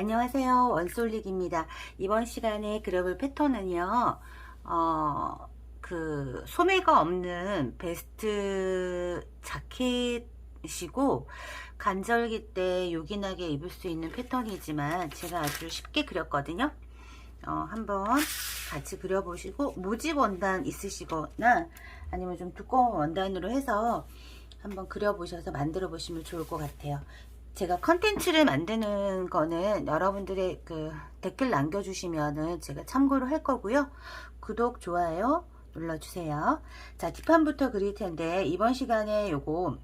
안녕하세요. 원솔릭입니다. 이번 시간에 그려볼 패턴은요, 어, 그, 소매가 없는 베스트 자켓이고, 간절기 때 요긴하게 입을 수 있는 패턴이지만, 제가 아주 쉽게 그렸거든요. 어, 한번 같이 그려보시고, 모집 원단 있으시거나, 아니면 좀 두꺼운 원단으로 해서 한번 그려보셔서 만들어 보시면 좋을 것 같아요. 제가 컨텐츠를 만드는 거는 여러분들의 그 댓글 남겨주시면은 제가 참고를 할 거고요. 구독, 좋아요 눌러주세요. 자, 뒷판부터 그릴 텐데 이번 시간에 요거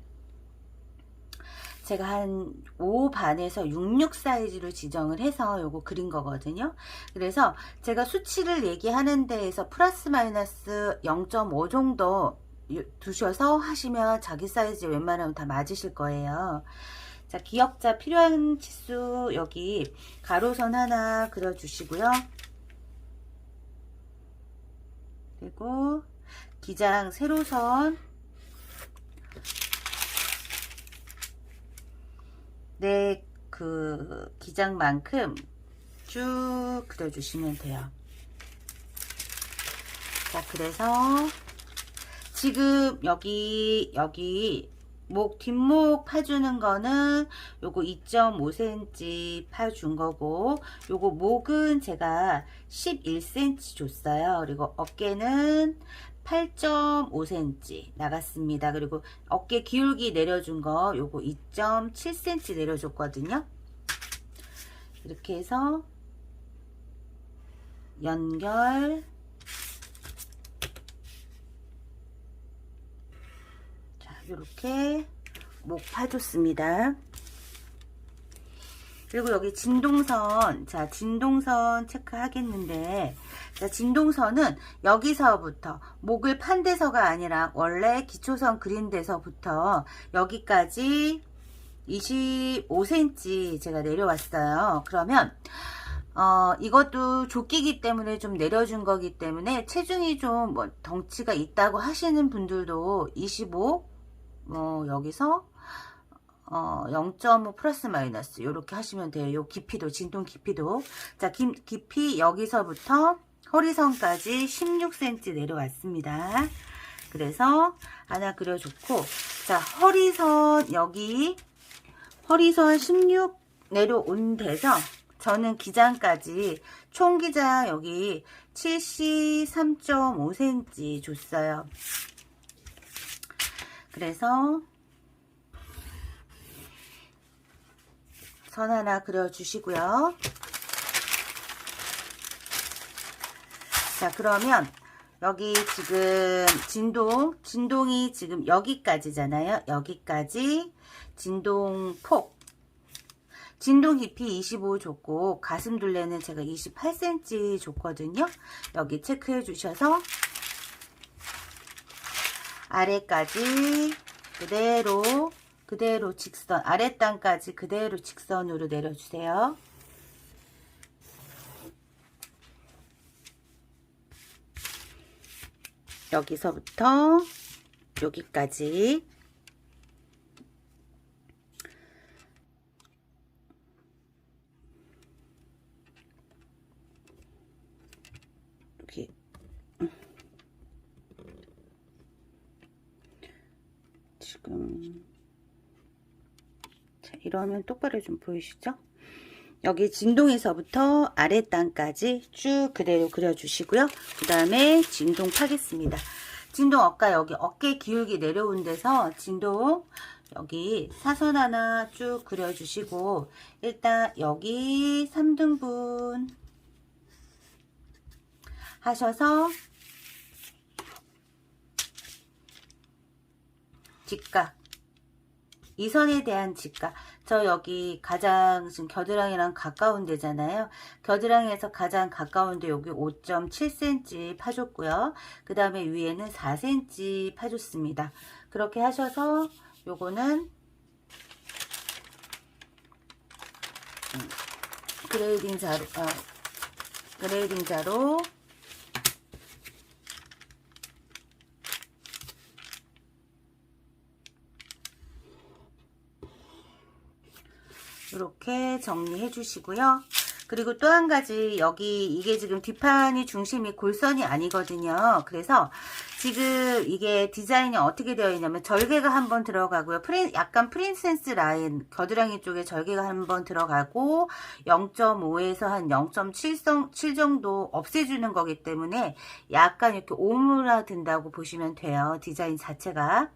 제가 한 5 반에서 66 사이즈로 지정을 해서 요거 그린 거거든요. 그래서 제가 수치를 얘기하는 데에서 플러스 마이너스 0.5 정도 두셔서 하시면 자기 사이즈 웬만하면 다 맞으실 거예요. 자, 기역자 필요한 치수 여기 가로선 하나 그려주시고요. 그리고 기장 세로선 네, 그 기장만큼 쭉 그려주시면 돼요. 자, 그래서 지금 여기 여기 목 뒷목 파주는 거는 요거 2.5cm 파준 거고 요거 목은 제가 11cm 줬어요. 그리고 어깨는 8.5cm 나갔습니다. 그리고 어깨 기울기 내려준 거 요거 2.7cm 내려줬거든요. 이렇게 해서 연결 이렇게 목 파줬습니다. 그리고 여기 진동선, 자, 진동선 체크하겠는데, 자, 진동선은 여기서부터, 목을 판 데서가 아니라, 원래 기초선 그린 데서부터 여기까지 25cm 제가 내려왔어요. 그러면, 어, 이것도 조끼기 때문에 좀 내려준 거기 때문에 체중이 좀 뭐 덩치가 있다고 하시는 분들도 25, 뭐 여기서 어, 0.5 플러스 마이너스 이렇게 하시면 돼요. 요 깊이도 진동 깊이도 자 기, 깊이 여기서부터 허리선까지 16cm 내려왔습니다. 그래서 하나 그려줬고 자 허리선 여기 허리선 16 내려온 데서 저는 기장까지 총 기장 여기 73.5cm 줬어요. 그래서 선 하나 그려주시고요. 자 그러면 여기 지금 진동 진동이 지금 여기까지잖아요. 여기까지 진동폭 진동 깊이 25 줬고 가슴 둘레는 제가 28cm 줬거든요. 여기 체크해 주셔서 아래까지 그대로 그대로 직선 아랫단까지 그대로 직선으로 내려주세요. 여기서부터 여기까지 지금 자 이러면 똑바로 좀 보이시죠? 여기 진동에서부터 아랫단까지 쭉 그대로 그려주시고요. 그 다음에 진동 파겠습니다. 진동 어깨 여기 어깨 기울기 내려온 데서 진동 여기 사선 하나 쭉 그려주시고 일단 여기 3등분 하셔서 직각. 이 선에 대한 직각. 저 여기 가장 지금 겨드랑이랑 가까운 데잖아요. 겨드랑이에서 가장 가까운 데 여기 5.7cm 파줬고요. 그 다음에 위에는 4cm 파줬습니다. 그렇게 하셔서 요거는 음, 그레이딩 자로 어, 그레이딩 자로 이렇게 정리해 주시고요. 그리고 또 한 가지 여기 이게 지금 뒷판이 중심이 골선이 아니거든요. 그래서 지금 이게 디자인이 어떻게 되어 있냐면 절개가 한번 들어가고요. 프린, 약간 프린세스 라인 겨드랑이 쪽에 절개가 한번 들어가고 0.5에서 한 0.7 정도 없애주는 거기 때문에 약간 이렇게 오므라든다고 보시면 돼요. 디자인 자체가.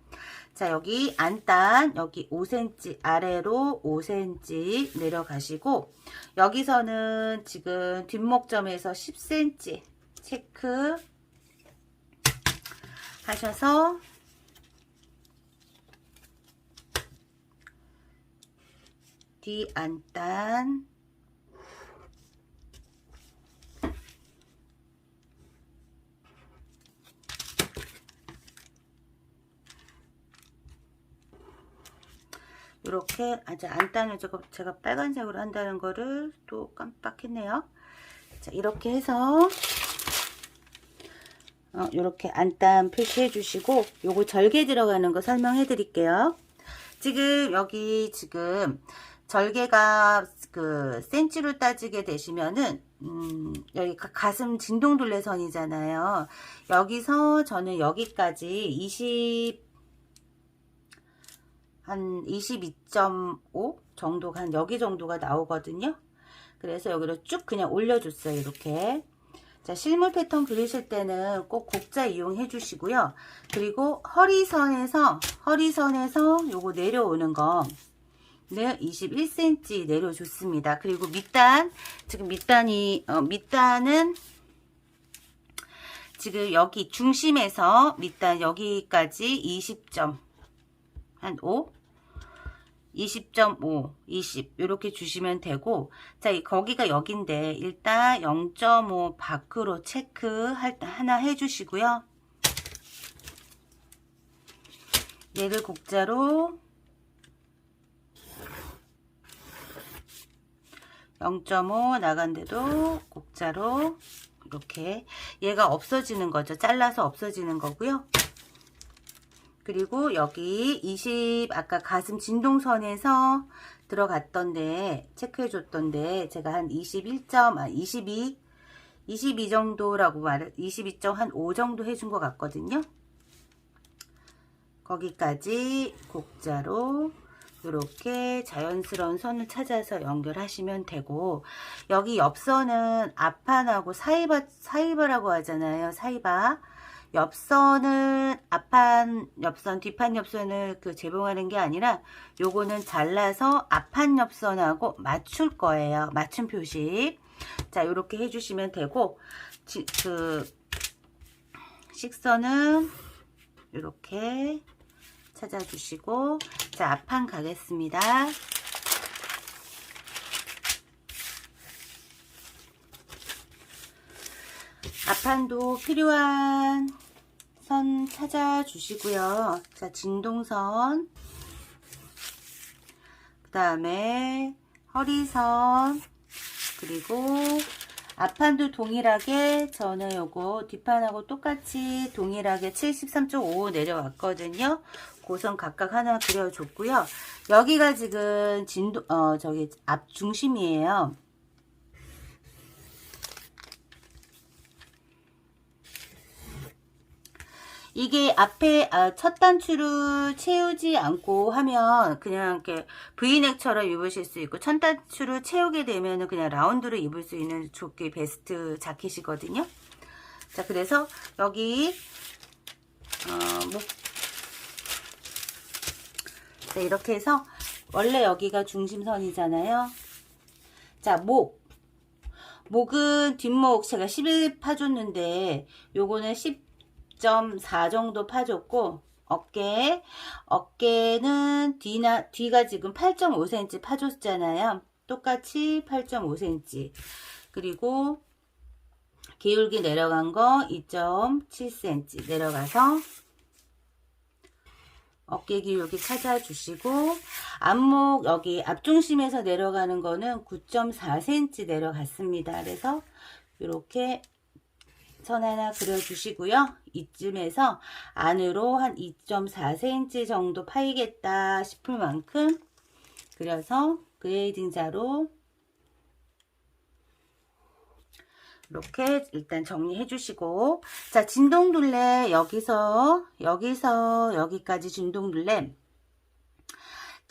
자 여기 안단 여기 5cm 아래로 5cm 내려가시고 여기서는 지금 뒷목점에서 10cm 체크 하셔서 뒤 안단 이렇게 아주 안단을 제가 빨간색으로 한다는 거를 또 깜빡했네요. 자 이렇게 해서 어, 이렇게 안단 표시해 주시고 요거 절개 들어가는 거 설명해 드릴게요. 지금 여기 지금 절개가 그 센치로 따지게 되시면은 음, 여기 가- 가슴 진동둘레선이잖아요. 여기서 저는 여기까지 20 한 22.5 정도가 한 여기 정도가 나오거든요. 그래서 여기로 쭉 그냥 올려줬어요. 이렇게. 자, 실물 패턴 그리실 때는 꼭 곡자 이용해 주시고요. 그리고 허리선에서, 허리선에서 요거 내려오는 거. 는 21cm 내려줬습니다. 그리고 밑단, 지금 밑단이, 어, 밑단은 지금 여기 중심에서 밑단 여기까지 20점, 한 5? 20.5, 20 이렇게 주시면 되고 자 이- 거기가 여긴데 일단 0.5 밖으로 체크 하나 해주시고요. 얘를 곡자로 0.5 나간데도 곡자로 이렇게 얘가 없어지는 거죠. 잘라서 없어지는 거고요. 그리고 여기 20 아까 가슴 진동선에서 들어갔던데 체크해 줬던데 제가 한 21점 아 22 22 정도라고 말을 22.5 정도 해준 것 같거든요. 거기까지 곡자로 이렇게 자연스러운 선을 찾아서 연결하시면 되고 여기 옆선은 앞판하고 사이바 사이바라고 하잖아요. 사이바 옆선은 앞판 옆선 뒷판 옆선을 그 재봉하는 게 아니라 요거는 잘라서 앞판 옆선하고 맞출 거예요. 맞춤 표시 자 이렇게 해주시면 되고 지, 그 식선은 이렇게 찾아주시고 자 앞판 가겠습니다 앞판도 필요한 선 찾아주시고요. 자, 진동선. 그 다음에 허리선. 그리고 앞판도 동일하게 저는 요거 뒷판하고 똑같이 동일하게 73.5 내려왔거든요. 고선 각각 하나 그려줬고요. 여기가 지금 진도, 어, 저기 앞 중심이에요. 이게 앞에 아, 첫 단추를 채우지 않고 하면 그냥 이렇게 브이넥처럼 입으실 수 있고 첫 단추를 채우게 되면 그냥 라운드로 입을 수 있는 조끼 베스트 자켓이거든요. 자 그래서 여기 어, 목 자, 이렇게 해서 원래 여기가 중심선이잖아요. 자 목. 목은 뒷목 제가 11 파줬는데 요거는 10 10.4 정도 파줬고 어깨 어깨는 뒤나 뒤가 지금 8.5cm 파줬잖아요. 똑같이 8.5cm 그리고 기울기 내려간 거 2.7cm 내려가서 어깨 기울기 찾아주시고 앞목 여기 앞중심에서 내려가는 거는 9.4cm 내려갔습니다. 그래서 이렇게 선 하나 그려주시고요. 이쯤에서 안으로 한 2.4cm 정도 파이겠다 싶을 만큼 그려서 그레이딩 자로 이렇게 일단 정리해 주시고 자 진동둘레 여기서 여기서 여기까지 진동둘레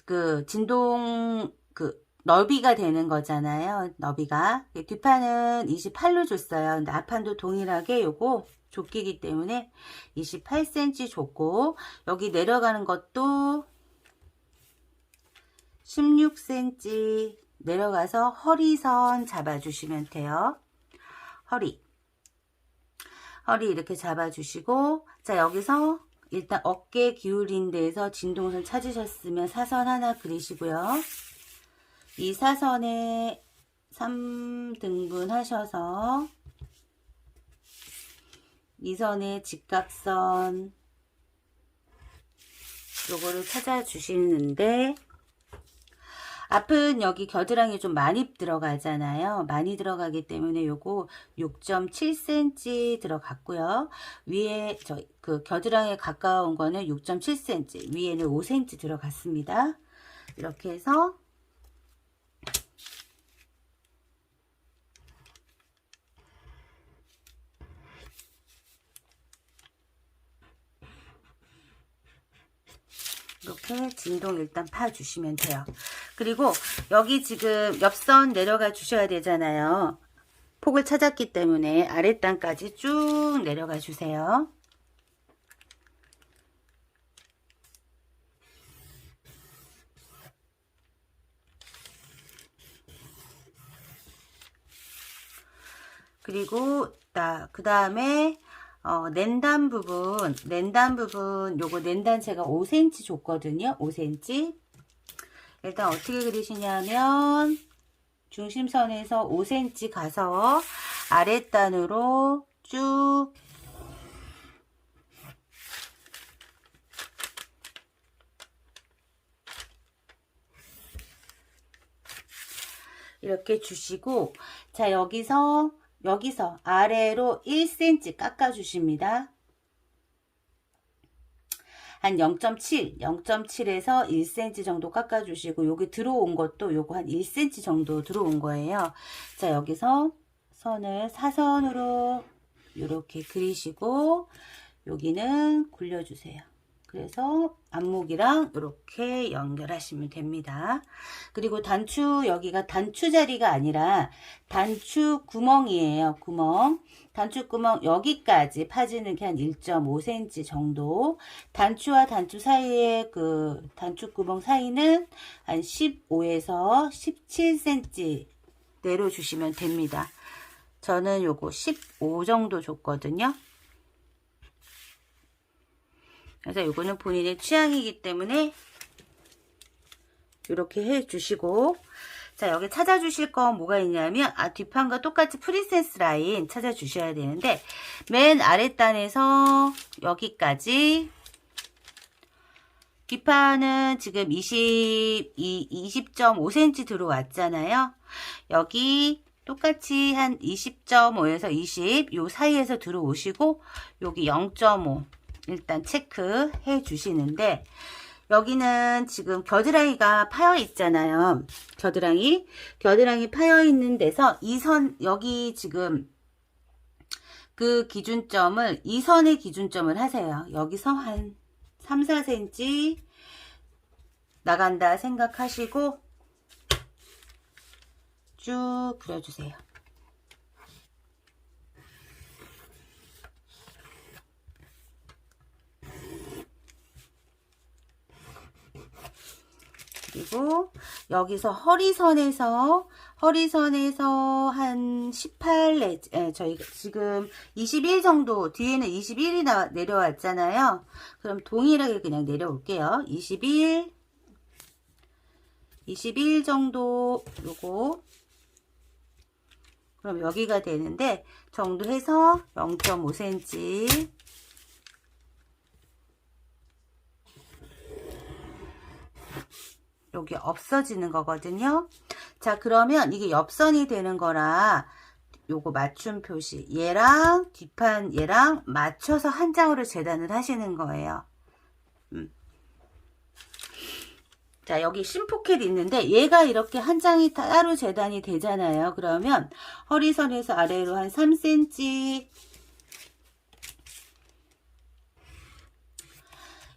그 진동 그 너비가 되는 거잖아요 너비가 뒷판은 28로 줬어요 근데 앞판도 동일하게 요거 좁기기 때문에 28cm 줬고 여기 내려가는 것도 16cm 내려가서 허리선 잡아주시면 돼요. 허리. 허리 이렇게 잡아주시고 자 여기서 일단 어깨 기울인 데에서 진동선 찾으셨으면 사선 하나 그리시고요. 이 사선에 3등분 하셔서 이 선에 직각선 요거를 찾아주시는데 앞은 여기 겨드랑이 좀 많이 들어가잖아요. 많이 들어가기 때문에 요거 6.7cm 들어갔고요. 위에 저 그 겨드랑이에 가까운 거는 6.7cm, 위에는 5cm 들어갔습니다. 이렇게 해서 이렇게 진동 일단 파주시면 돼요. 그리고 여기 지금 옆선 내려가 주셔야 되잖아요. 폭을 찾았기 때문에 아랫단까지 쭉 내려가 주세요. 그리고 그 다음에 어, 낸단 부분, 낸단 부분, 요거 낸단 제가 5cm 줬거든요. 5cm. 일단 어떻게 그리시냐면, 중심선에서 5cm 가서 아랫단으로 쭉 이렇게 주시고, 자, 여기서 여기서 아래로 1cm 깎아 주십니다. 한 0.7, 0.7에서 1cm 정도 깎아 주시고 여기 들어온 것도 요거 한 1cm 정도 들어온 거예요. 자, 여기서 선을 사선으로 이렇게 그리시고 여기는 굴려 주세요. 그래서 앞목이랑 이렇게 연결하시면 됩니다. 그리고 단추 여기가 단추 자리가 아니라 단추 구멍이에요. 구멍. 단추 구멍 여기까지 파지는 게 한 1.5cm 정도. 단추와 단추 사이에 그 단추 구멍 사이는 한 15에서 17cm 내려 주시면 됩니다. 저는 요거 15 정도 줬거든요. 그래서 이거는 본인의 취향이기 때문에 이렇게 해 주시고. 자 여기 찾아주실 건 뭐가 있냐면 아 뒷판과 똑같이 프리센스 라인 찾아주셔야 되는데 맨 아랫단에서 여기까지. 뒷판은 지금 20, 20.5cm 들어왔잖아요. 여기 똑같이 한 20.5에서 20 요 사이에서 들어오시고 여기 0.5 일단 체크해 주시는데 여기는 지금 겨드랑이가 파여 있잖아요. 겨드랑이. 겨드랑이 파여 있는 데서 이 선, 여기 지금 그 기준점을, 이 선의 기준점을 하세요. 여기서 한 3, 4cm 나간다 생각하시고 쭉 그려주세요. 그리고 여기서 허리선에서 허리선에서 한 18, 내, 예, 저희 지금 21 정도 뒤에는 21이 나, 내려왔잖아요. 그럼 동일하게 그냥 내려올게요. 21 21 정도 요거 그럼 여기가 되는데 정도 해서 0.5cm 여기 없어지는 거거든요. 자, 그러면 이게 옆선이 되는 거라 요거 맞춤 표시 얘랑 뒷판 얘랑 맞춰서 한 장으로 재단을 하시는 거예요. 음. 자, 여기 심포켓 있는데 얘가 이렇게 한 장이 따로 재단이 되잖아요. 그러면 허리선에서 아래로 한 3cm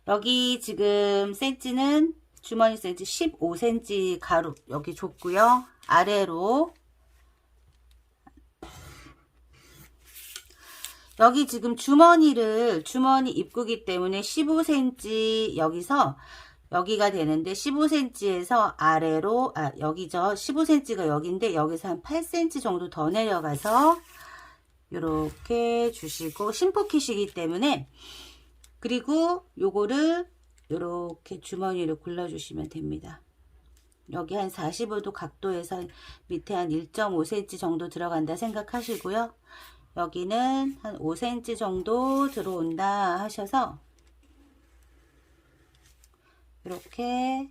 여기 지금 센치는 주머니 센치 15cm 가로 여기 줬고요. 아래로. 여기 지금 주머니를 주머니 입구기 때문에 15cm 여기서 여기가 되는데 15cm에서 아래로 아 여기죠. 15cm가 여기인데 여기서 한 8cm 정도 더 내려가서 이렇게 주시고 심포kit이기 때문에 그리고 요거를 이렇게 주머니를 굴러 주시면 됩니다. 여기 한 45도 각도에서 밑에 한 1.5cm 정도 들어간다 생각하시고요. 여기는 한 5cm 정도 들어온다 하셔서 이렇게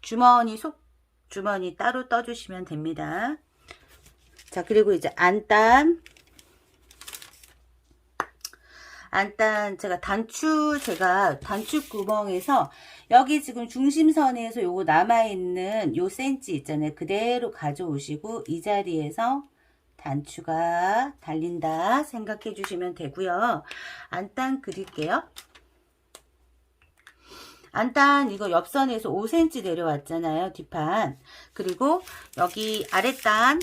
주머니 속 주머니 따로 떠주시면 됩니다. 자 그리고 이제 안단 안단 제가 단추 제가 단추 구멍에서 여기 지금 중심선에서 요거 남아있는 요 센치 있잖아요. 그대로 가져오시고 이 자리에서 단추가 달린다 생각해 주시면 되고요. 안단 그릴게요. 안단 이거 옆선에서 5cm 내려왔잖아요 뒷판. 그리고 여기 아랫단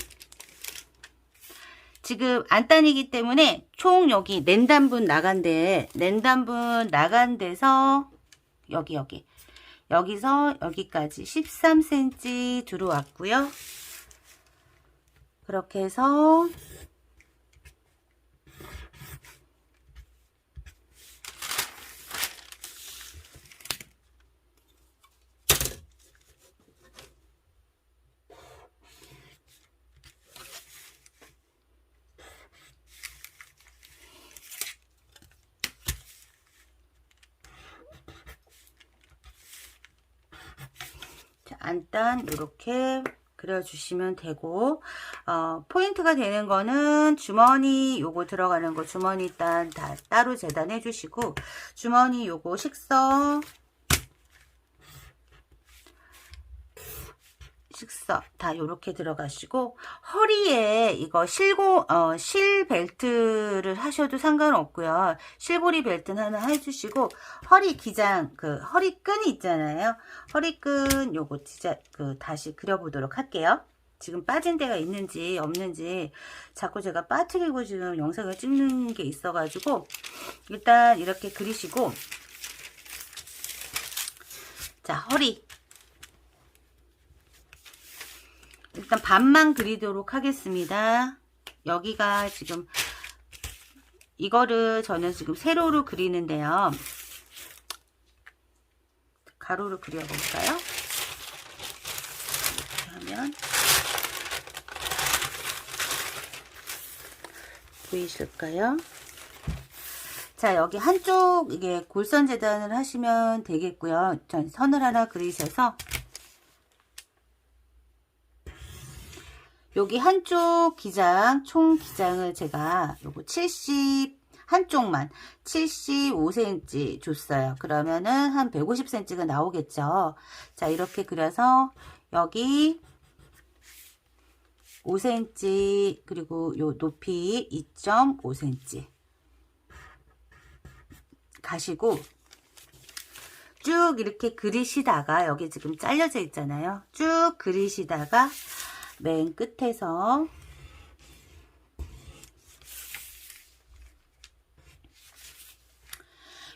지금 안단이기 때문에 총 여기 랜단분 나간데 랜단분 나간 데서 여기 여기. 여기서 여기까지 13cm 들어왔고요. 그렇게 해서 자, 안단 이렇게 그려주시면 되고 어, 포인트가 되는 거는 주머니 요거 들어가는 거 주머니 단다 따로 재단해 주시고 주머니 요거 식서 식서 다 요렇게 들어가시고 허리에 이거 실고 어, 실 벨트를 하셔도 상관없고요. 실고리 벨트는 하나 해주시고 허리 기장 그 허리끈이 있잖아요. 허리끈 요거 진짜 그 다시 그려보도록 할게요. 지금 빠진 데가 있는지 없는지 자꾸 제가 빠뜨리고 지금 영상을 찍는 게 있어 가지고 일단 이렇게 그리시고 자 허리 일단 반만 그리도록 하겠습니다. 여기가 지금 이거를 저는 지금 세로로 그리는데요. 가로로 그려볼까요? 하면 보이실까요? 자 여기 한쪽 이게 골선 재단을 하시면 되겠고요. 전 선을 하나 그리셔서 여기 한쪽 기장, 총 기장을 제가 요거 70, 한쪽만 75cm 줬어요. 그러면은 한 150cm가 나오겠죠. 자, 이렇게 그려서 여기 5cm, 그리고 요 높이 2.5cm 가시고 쭉 이렇게 그리시다가 여기 지금 잘려져 있잖아요. 쭉 그리시다가 맨 끝에서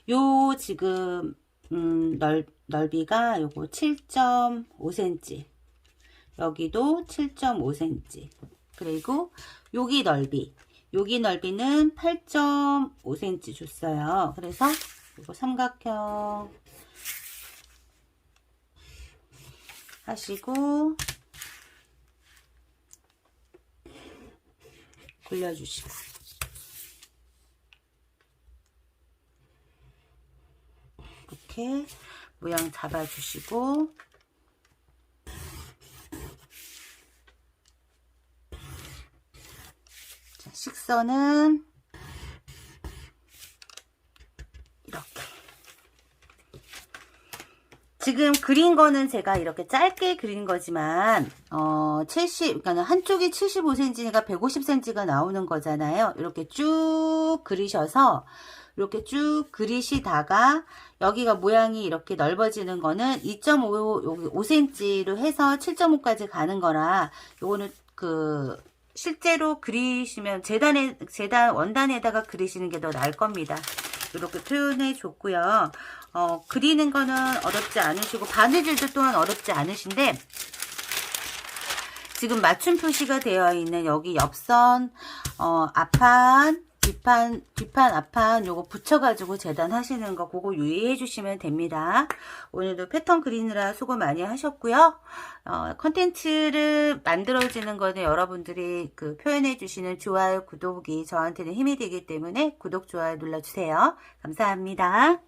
요 지금 음, 넓, 넓이가 요거 7.5cm 여기도 7.5cm 그리고 여기 넓이. 여기 넓이는 8.5cm 줬어요. 그래서 이거 삼각형 하시고 굴려주시고. 이렇게 모양 잡아주시고. 자, 식선은 이렇게 지금 그린 거는 제가 이렇게 짧게 그린 거지만 어 70, 그러니까 한쪽이 75cm니까 150cm가 나오는 거잖아요. 이렇게 쭉 그리셔서 이렇게 쭉 그리시다가 여기가 모양이 이렇게 넓어지는 거는 2.5 여기 5cm로 해서 7.5까지 가는 거라 요거는 그 실제로 그리시면 재단에 재단 원단에다가 그리시는 게 더 나을 겁니다. 이렇게 표현해 줬고요. 어, 그리는 거는 어렵지 않으시고 바느질도 또한 어렵지 않으신데 지금 맞춤 표시가 되어 있는 여기 옆선 어, 앞판 뒷판 뒷판 앞판 요거 붙여가지고 재단하시는 거 그거 유의해 주시면 됩니다. 오늘도 패턴 그리느라 수고 많이 하셨고요. 어, 컨텐츠를 만들어지는 거는 여러분들이 그 표현해 주시는 좋아요 구독이 저한테는 힘이 되기 때문에 구독 좋아요 눌러주세요. 감사합니다.